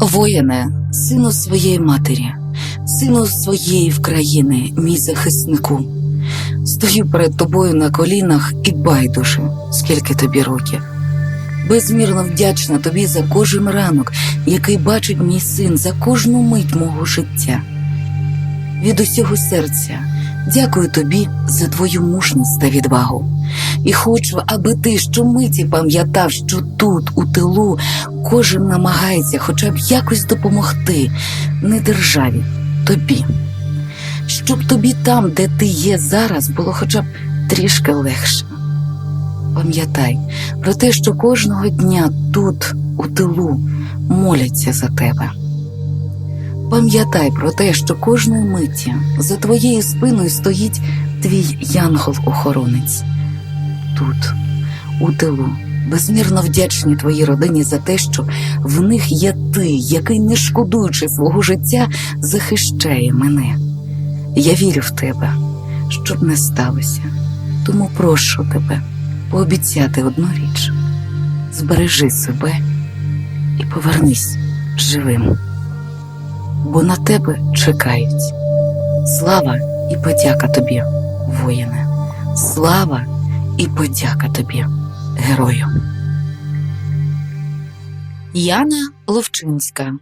Воїне, сину своєї матері, сину своєї вкраїни, мій захиснику. Стою перед тобою на колінах і байдуже, скільки тобі років. Безмірно вдячна тобі за кожен ранок, який бачить мій син, за кожну мить мого життя. Від усього серця дякую тобі за твою мужність та відвагу. І хочу, аби ти щомиті пам'ятав, що тут, у тилу, кожен намагається хоча б якось допомогти не державі, тобі. Щоб тобі там, де ти є зараз, було хоча б трішки легше. Пам'ятай про те, що кожного дня тут, у тилу, моляться за тебе. Пам'ятай про те, що кожної миті за твоєю спиною стоїть твій янгол-охоронець. Тут, у тилу, безмірно вдячні твоїй родині за те, що в них є ти, який, не шкодуючи свого життя, захищає мене. Я вірю в тебе, щоб не сталося. Тому прошу тебе пообіцяти одну річ: збережи себе і повернись живим. Бо на тебе чекають. Слава і подяка тобі, воїне. Слава і подяка тобі, герою. Яна Ловчинська